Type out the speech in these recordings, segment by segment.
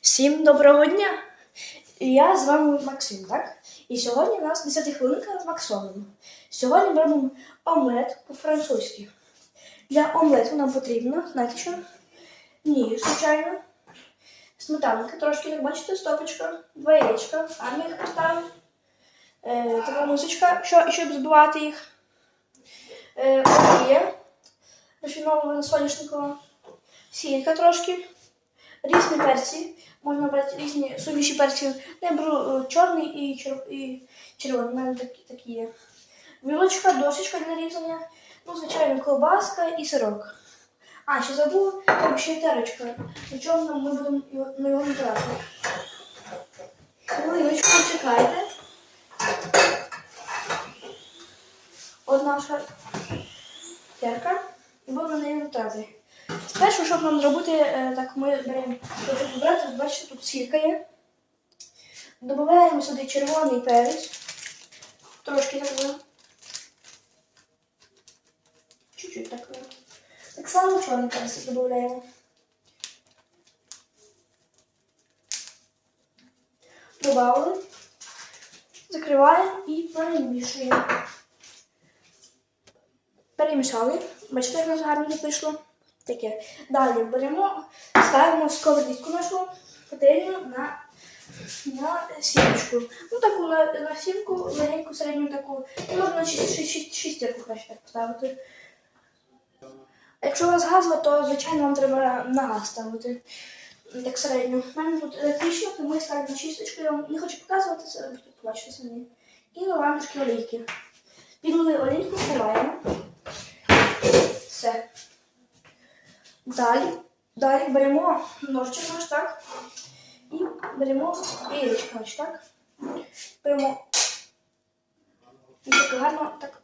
Всім доброго дня! Я з вами Максим, так? І сьогодні у нас 10 хвилинка з Максоном. Сьогодні ми робимо омлет по-французьки. Для омлету нам потрібно, знаєте що? Ніж, звичайно. Сметанка трошки, як бачите, стопочка, два яєчка, ми їх. Е, така мисочка, що, щоб збивати їх. Е, олія, рафінована соняшникова, сілька трошки, різні перці. Можна брати різні суміші перців. Я беру е, чорний і, чер... і червоний. У мене такі, такі є. Вілочка, дошечка для різання, ну, звичайно, ковбаска і сирок. А, ще забув, там ще й терочка. Причому ми будемо ми його набирати. Хвилиночку, чекайте. От наша терка і будемо на неї натирати. Спершу, щоб нам зробити, е, так ми беремо, брати, бачите, тут сірка є. Додаємо сюди червоний перець. Трошки так. Чуть-чуть так. було. Так само чорний перець додаємо. Добавили. Закриваємо і перемішуємо. Перемішали. Бачите, як у нас гарно не вийшло. Таке. Далі беремо, ставимо сковорідку нашу пательню на, на сімочку. Ну таку на, на сімку, легеньку, середню таку. Можна шістірку краще так поставити. Якщо у вас газова, то звичайно вам треба на газ ставити. Так середньо. У мене тут електрично, тому я ставлю на. Я вам не хочу показувати це, ви побачите самі. І наливаємо трошки олійки. Підлили олійку, вкриваємо. Все. Далі, далі беремо ножичок наш, так? І беремо яєчко наш, так? Беремо і так гарно так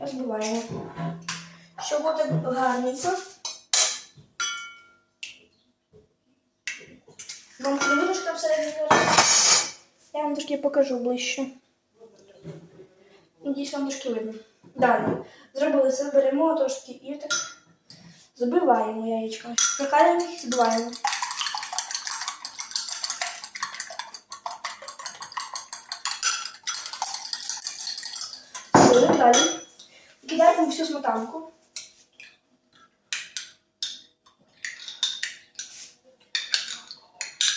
розбиваємо. Щоб буде гарненько. Вам не видно, що всередині? Я вам трошки покажу ближче. Надіюсь, трошки видно. Далі. Зробили це, беремо трошки і так забиваємо яєчко. Накалюємо їх збиваємо. Все, далі. Кидаємо всю сметанку.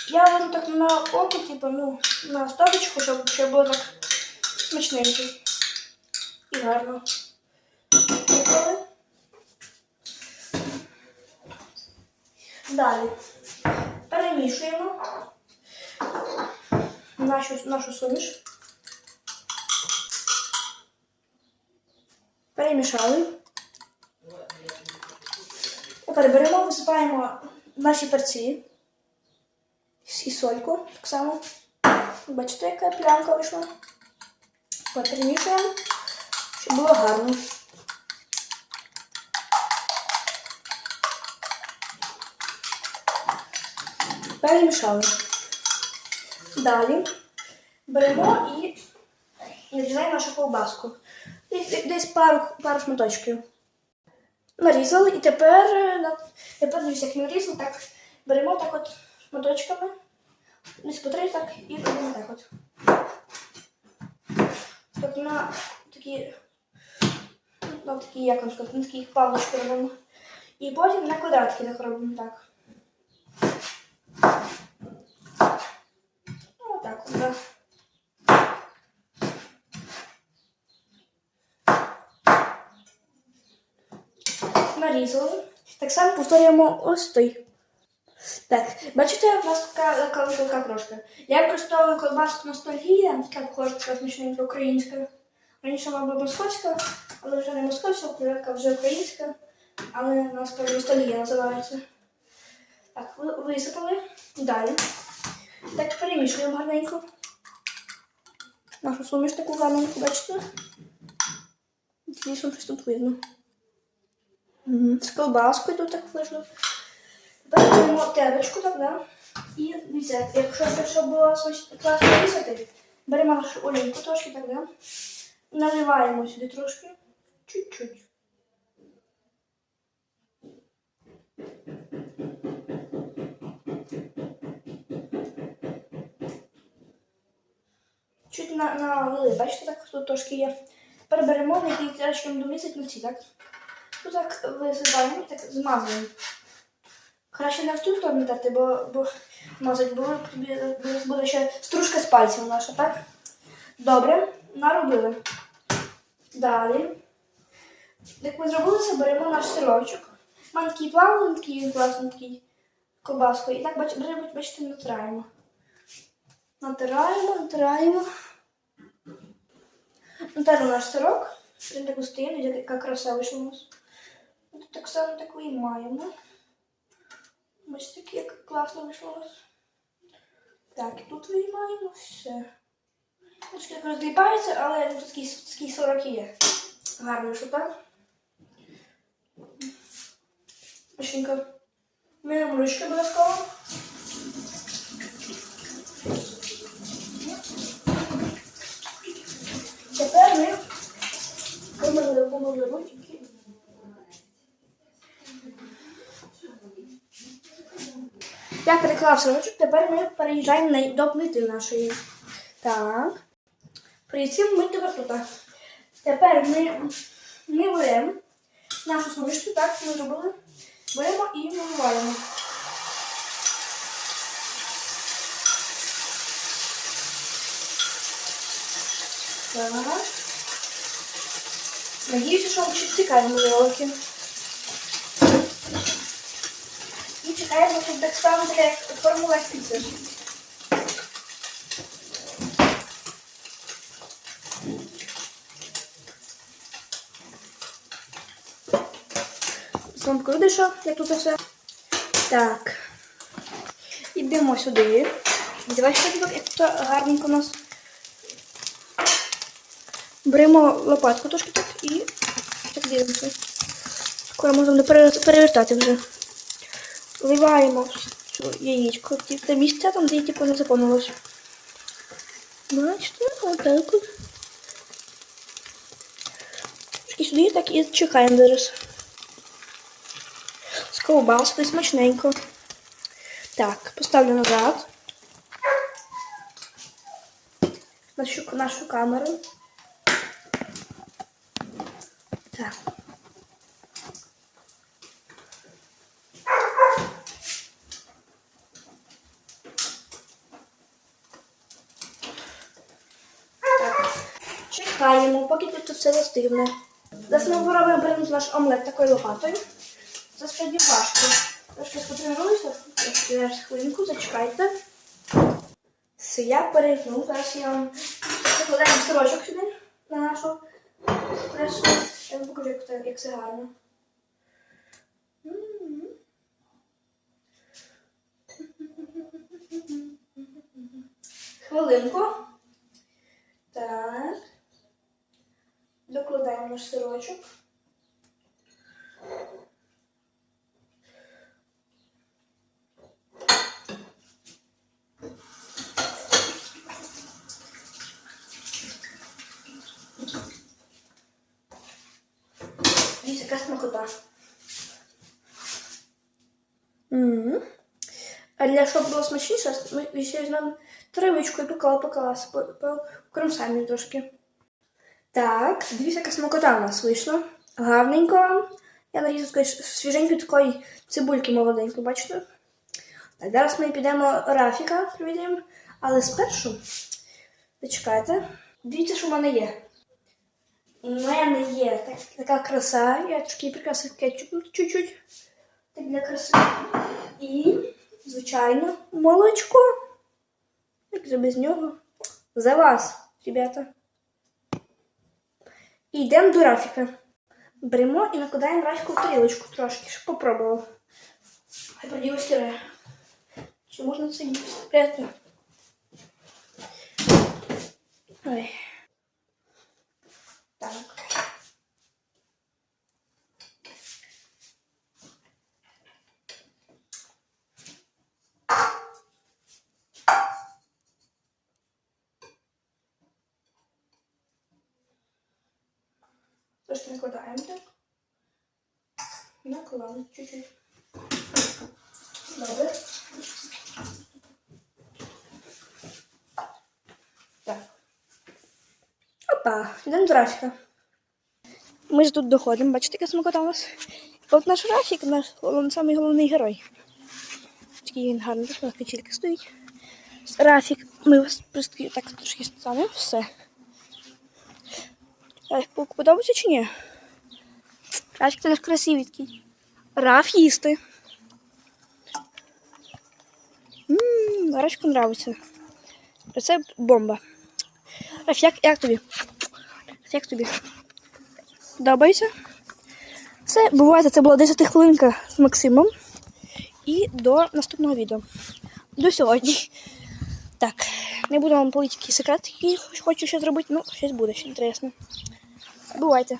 Я ложу так на око, типу, ну, на стопочку, щоб, щоб було так смачненько. І гарно. Далі перемішуємо нашу, нашу суміш. Перемішали. Тепер беремо, висипаємо наші перці і сольку так само. Бачите, яка плямка вийшла. Перемішуємо, щоб було гарно. Перемішали. Далі беремо і нарізаємо нашу ковбаску. Десь- пару, пару шматочків. Нарізали і тепер, е, тепер дивіться, як ми нарізали, так беремо так от шматочками. Десь по так і робимо так от. От на такі, на такі, як вам сказати, на такі палочки робимо. І потім на квадратки так робимо так. Ну, так от, да. Нарізали. Так само повторюємо ось той. Так, бачите, у нас така, велика крошка. Я використовую колбаску ностальгія, така похожа така смачненька українська. Раніше вона була московська, але вже не московська, яка вже українська, але у нас така ностальгія називається. Так, ви- висипали. Далі. Так, перемішуємо гарненько. Нашу суміш таку гарненьку, бачите? Дійсно, щось тут видно. З колбаскою тут так вийшло. Тепер беремо терочку, так, да? І дивіться, якщо було смач- класно різати, беремо нашу олійку трошки, так, да? Наливаємо сюди трошки. Чуть-чуть. На, налили. Бачите, так тут трошки є. Тепер беремо, на який трішки домісить кільці, так? Тут так висипаємо і так змазуємо. Краще не в ту сторону терти, бо, бо мазать, бо буде ще стружка з пальців наша, так? Добре, наробили. Далі. Як ми зробили це, беремо наш сирочок. Він класний такий ковбаскою. І так бач, беремо, бачите, натираємо. Натираємо, натираємо. Натерли наш сирок. Він так стоїть, яка краса вийшла у нас. Тут так само так виймаємо. Ось такі, як класно вийшло у нас. Так, і тут виймаємо все. Трошки так розліпається, але тут такий, такий сорок є. Гарно, що так? Миємо ручки обов'язково. Тепер ми помили ручки. Я переклав сорочок, тепер ми переїжджаємо до плити нашої. Так. При цим ми тепер тут. Тепер ми, ми беремо нашу сорочку, так ми зробили. Беремо і вимиваємо. Так. Надіюся, що вам чуть цікаві мої ролики. І чекаємо, щоб так само як формула. Вам покажу, що як тут все. Так. Ідемо сюди. Давай ще як тут гарненько у нас. Беремо лопатку трошки так і так дивимося. Скоро можна перевертати вже. Вливаємо цю яєчко те місце, там, де типу не заповнилось. Бачите, отак. от. Трошки сюди так і чекаємо зараз. З ковбаскою смачненько. Так, поставлю назад. Нашу, нашу камеру. Так. Чекаємо, поки тут все застигне. Зараз ми робимо беремо наш омлет такою лопатою. Це справді важко. Трошки потренуюся, зараз хвилинку, зачекайте. Все, я перейду. Зараз я вам покладаємо сирочок сюди на нашу пресу. Я вам покажу, як як це гарно. Хвилинку. Так. Докладаємо наш сирочок. Дивіться, яка смакота. Мгм. А для щоб було смачніше, ми ще візьмемо тривичку і поклала, поклала, покромсаємо трошки. Так, дивіться, яка смакота у нас вийшла. Гарненько. Я нарізаю такої свіженької такої цибульки молоденької, бачите? Так, зараз ми підемо Рафіка приведемо. Але спершу, зачекайте, дивіться, що в мене є. У мене є так, така краса, я трошки прикрасив кетчупом чуть-чуть. Так для краси. І, звичайно, молочко. Як же без нього? За вас, ребята. І йдемо до Рафіка. Беремо і накладаємо Рафіку в тарілочку трошки, щоб попробував. Хай стирає. Чи можна це спрятати? Ой. Трошки накладаємо так. Накладаємо чуть-чуть. Добре. Так. Опа, йдемо до Рафіка. Ми ж тут доходимо, бачите, яка смакота у нас. От наш Рафік, наш самий головний герой. Такий він гарний, тут на стоїть. Рафік, ми вас так трошки станемо, все. Рафік, подобається чи ні? Рафік, наш красивий. Раф їсти. Ммм, Рафіку нравиться. Це бомба. Раф, як, як тобі? Як тобі? Подобається? Це буває, це була 10 хвилинка з Максимом. І до наступного відео. До сьогодні. Так, не буду вам полити секрет, який хочу ще зробити, ну, щось буде ще інтересне. Бувайте.